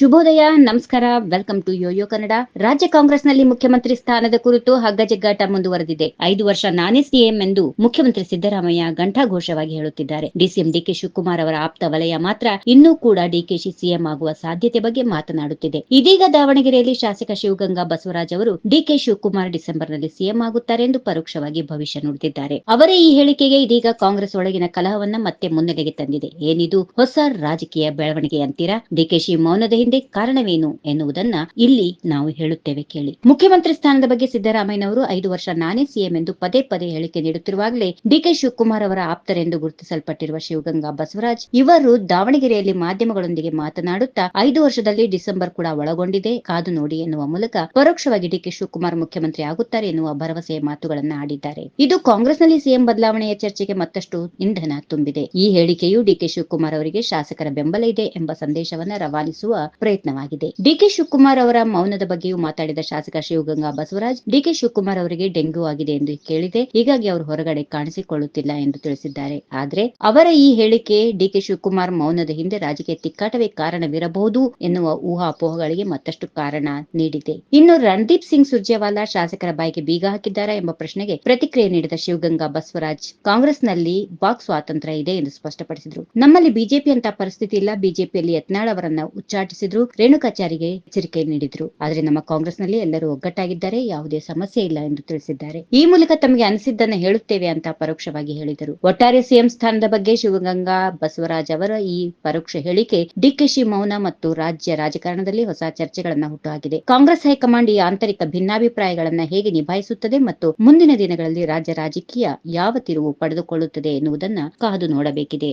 ಶುಭೋದಯ, ನಮಸ್ಕಾರ. Welcome to Yoyo Kannada ರಾಜ್ಯ ಕಾಂಗ್ರೆಸ್ನಲ್ಲಿ ಮುಖ್ಯಮಂತ್ರಿ ಸ್ಥಾನದ ಕುರಿತು ಹಗ್ಗಜಗ್ಗಾಟ ಮುಂದುವರೆದಿದೆ. ಐದು ವರ್ಷ ನಾನೇ ಸಿಎಂ ಎಂದು ಮುಖ್ಯಮಂತ್ರಿ ಸಿದ್ದರಾಮಯ್ಯ ಘಂಟಾಘೋಷವಾಗಿ ಹೇಳುತ್ತಿದ್ದಾರೆ. ಡಿಸಿಎಂ ಡಿಕೆ ಶಿವಕುಮಾರ್ ಅವರ ಆಪ್ತ ವಲಯ ಮಾತ್ರ ಇನ್ನೂ ಕೂಡ ಡಿಕೆಶಿ ಸಿಎಂ ಆಗುವ ಸಾಧ್ಯತೆ ಬಗ್ಗೆ ಮಾತನಾಡುತ್ತಿದೆ. ಇದೀಗ ದಾವಣಗೆರೆಯಲ್ಲಿ ಶಾಸಕ ಶಿವಗಂಗಾ ಬಸವರಾಜ್ ಅವರು ಡಿಕೆ ಶಿವಕುಮಾರ್ ಡಿಸೆಂಬರ್ನಲ್ಲಿ ಸಿಎಂ ಆಗುತ್ತಾರೆ ಎಂದು ಪರೋಕ್ಷವಾಗಿ ಭವಿಷ್ಯ ನುಡಿದಿದ್ದಾರೆ. ಅವರ ಈ ಹೇಳಿಕೆಗೆ ಇದೀಗ ಕಾಂಗ್ರೆಸ್ ಒಳಗಿನ ಕಲಹವನ್ನ ಮತ್ತೆ ಮುನ್ನೆಲೆಗೆ ತಂದಿದೆ. ಏನಿದು? ಹೊಸ ರಾಜಕೀಯ ಬೆಳವಣಿಗೆ ಅಂತೀರಾ ಡಿಕೆಶಿ ಮೌನದ ಹಿಂದೆ ಕಾರಣವೇನು ಎನ್ನುವುದನ್ನ ಇಲ್ಲಿ ನಾವು ಹೇಳುತ್ತೇವೆ ಕೇಳಿ. ಮುಖ್ಯಮಂತ್ರಿ ಸ್ಥಾನದ ಬಗ್ಗೆ ಸಿದ್ದರಾಮಯ್ಯನವರು ಐದು ವರ್ಷ ನಾನೇ ಸಿಎಂ ಎಂದು ಪದೇ ಪದೇ ಹೇಳಿಕೆ ನೀಡುತ್ತಿರುವಾಗಲೇ ಡಿಕೆ ಶಿವಕುಮಾರ್ ಅವರ ಆಪ್ತರೆಂದು ಗುರುತಿಸಲ್ಪಟ್ಟಿರುವ ಶಿವಗಂಗಾ ಬಸವರಾಜ್ ಇವರು ದಾವಣಗೆರೆಯಲ್ಲಿ ಮಾಧ್ಯಮಗಳೊಂದಿಗೆ ಮಾತನಾಡುತ್ತಾ ಐದು ವರ್ಷದಲ್ಲಿ ಡಿಸೆಂಬರ್ ಕೂಡ ಒಳಗೊಂಡಿದೆ. ಕಾದು ನೋಡಿ ಎನ್ನುವ ಮೂಲಕ ಪರೋಕ್ಷವಾಗಿ ಡಿಕೆ ಶಿವಕುಮಾರ್ ಮುಖ್ಯಮಂತ್ರಿ ಆಗುತ್ತಾರೆ ಎನ್ನುವ ಭರವಸೆಯ ಮಾತುಗಳನ್ನು ಆಡಿದ್ದಾರೆ. ಇದು ಕಾಂಗ್ರೆಸ್ನಲ್ಲಿ ಸಿಎಂ ಬದಲಾವಣೆಯ ಚರ್ಚೆಗೆ ಮತ್ತಷ್ಟು ಇಂಧನ ತುಂಬಿದೆ. ಈ ಹೇಳಿಕೆಯು ಡಿಕೆ ಶಿವಕುಮಾರ್ ಅವರಿಗೆ ಶಾಸಕರ ಬೆಂಬಲ ಇದೆ ಎಂಬ ಸಂದೇಶವನ್ನ ರವಾನಿಸುವ ಪ್ರಯತ್ನವಾಗಿದೆ. ಡಿಕೆ ಶಿವಕುಮಾರ್ ಅವರ ಮೌನದ ಬಗ್ಗೆಯೂ ಮಾತಾಡಿದ ಶಾಸಕ ಶಿವಗಂಗಾ ಬಸವರಾಜ್, ಡಿಕೆ ಶಿವಕುಮಾರ್ ಅವರಿಗೆ ಡೆಂಗ್ಯೂ ಆಗಿದೆ ಎಂದು ಕೇಳಿದೆ. ಹೀಗಾಗಿ ಅವರು ಹೊರಗಡೆ ಕಾಣಿಸಿಕೊಳ್ಳುತ್ತಿಲ್ಲ ಎಂದು ತಿಳಿಸಿದ್ದಾರೆ. ಆದರೆ ಅವರ ಈ ಹೇಳಿಕೆ ಡಿಕೆ ಶಿವಕುಮಾರ್ ಮೌನದ ಹಿಂದೆ ರಾಜಕೀಯ ತಿಕ್ಕಾಟವೇ ಕಾರಣವಿರಬಹುದು ಎನ್ನುವ ಊಹಾಪೋಹಗಳಿಗೆ ಮತ್ತಷ್ಟು ಕಾರಣ ನೀಡಿದೆ. ಇನ್ನು ರಣದೀಪ್ ಸಿಂಗ್ ಸುರ್ಜೇವಾಲಾ ಶಾಸಕರ ಬಾಯಿಗೆ ಬೀಗ ಹಾಕಿದ್ದಾರಾ ಎಂಬ ಪ್ರಶ್ನೆಗೆ ಪ್ರತಿಕ್ರಿಯೆ ನೀಡಿದ ಶಿವಗಂಗಾ ಬಸವರಾಜ್, ಕಾಂಗ್ರೆಸ್ನಲ್ಲಿ ವಾಕ್ ಸ್ವಾತಂತ್ರ್ಯ ಇದೆ ಎಂದು ಸ್ಪಷ್ಟಪಡಿಸಿದರು. ನಮ್ಮಲ್ಲಿ ಬಿಜೆಪಿ ಅಂತ ಪರಿಸ್ಥಿತಿ ಇಲ್ಲ. ಬಿಜೆಪಿಯಲ್ಲಿ ಯತ್ನಾಳ್ ಅವರನ್ನ ಉಚ್ಚಾಟಿಸಿದ್ರು ರೇಣುಕಾಚಾರಿಗೆ ಎಚ್ಚರಿಕೆ ನೀಡಿದ್ರು. ಆದರೆ ನಮ್ಮ ಕಾಂಗ್ರೆಸ್ನಲ್ಲಿ ಎಲ್ಲರೂ ಒಗ್ಗಟ್ಟಾಗಿದ್ದಾರೆ, ಯಾವುದೇ ಸಮಸ್ಯೆ ಇಲ್ಲ ಎಂದು ತಿಳಿಸಿದ್ದಾರೆ. ಈ ಮೂಲಕ ತಮಗೆ ಅನಿಸಿದ್ದನ್ನು ಹೇಳುತ್ತೇವೆ ಅಂತ ಪರೋಕ್ಷವಾಗಿ ಹೇಳಿದರು. ಒಟ್ಟಾರೆ ಸಿಎಂ ಸ್ಥಾನದ ಬಗ್ಗೆ ಶಿವಗಂಗಾ ಬಸವರಾಜ್ ಅವರ ಈ ಪರೋಕ್ಷ ಹೇಳಿಕೆ ಡಿಕೆಶಿ ಮೌನ ಮತ್ತು ರಾಜ್ಯ ರಾಜಕಾರಣದಲ್ಲಿ ಹೊಸ ಚರ್ಚೆಗಳನ್ನು ಹುಟ್ಟುಹಾಕಿದೆ. ಕಾಂಗ್ರೆಸ್ ಹೈಕಮಾಂಡ್ ಈ ಆಂತರಿಕ ಭಿನ್ನಾಭಿಪ್ರಾಯಗಳನ್ನು ಹೇಗೆ ನಿಭಾಯಿಸುತ್ತದೆ ಮತ್ತು ಮುಂದಿನ ದಿನಗಳಲ್ಲಿ ರಾಜ್ಯ ರಾಜಕೀಯ ಯಾವ ತಿರುವು ಪಡೆದುಕೊಳ್ಳುತ್ತದೆ ಎನ್ನುವುದನ್ನ ಕಾದು ನೋಡಬೇಕಿದೆ.